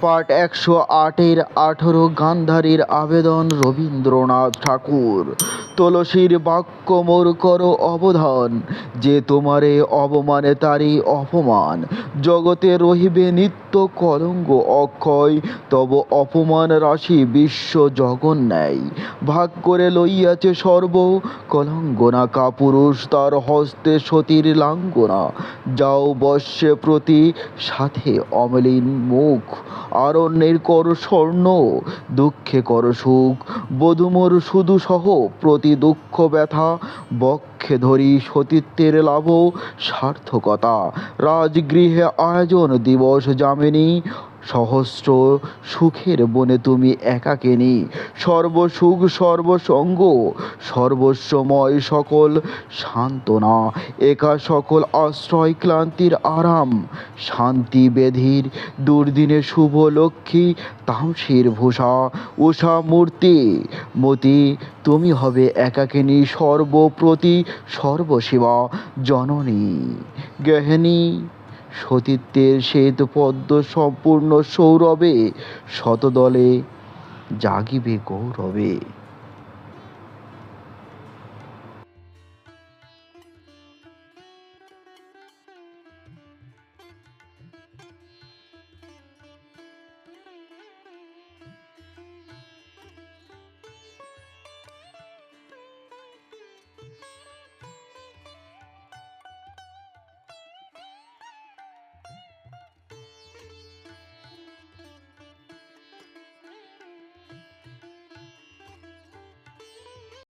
পাঠ একশো আটের আঠেরো গান্ধারীর আবেদন রবীন্দ্রনাথ ঠাকুর। তুলসীর বাক্য মোর করো অবধান, যে তোমারে অবমানে তারই অপমান। জগতে রহিবে নিত্য কলঙ্ক অক্ষয়, তব অপমান রাশি বিশ্ব জগন নেয় ভাগ করে লইয়াছে সর্ব কলঙ্গনা কাপুরুষ তার হস্তে সতীর লাঙ্গনা। যাও বর্ষে প্রতি সাথে অমলিন মুখ আরণ্যের কর স্বর্ণ, দুঃখে কর সুখ, বধুমোর শুধু সহ প্রতি দুঃখ ব্যথা, বক্ষে ধরি সতীত্বের লাভ, সার্থকতা, রাজগৃহে আয়োজন দিবস যামিনী সহস্র সুখের বনে তুমি একাকিনী সর্বসুখ, সর্বসঙ্গ, সর্বস্বময় সকল সান্ত্বনা, একা সকল আশ্রয় ক্লান্তির আরাম, শান্তি বেধির দুর্দিনে শুভ লক্ষ্মী তামসীর ভূষা, উষা মূর্তি। মতি, তুমি হবে একাকিনী সর্বপ্রতি সর্বসেবা, জননী গেহিনী সতীত্বের শ্বেত পদ্ম সম্পূর্ণ সৌরভে শতদলে জাগিবে গৌরবে।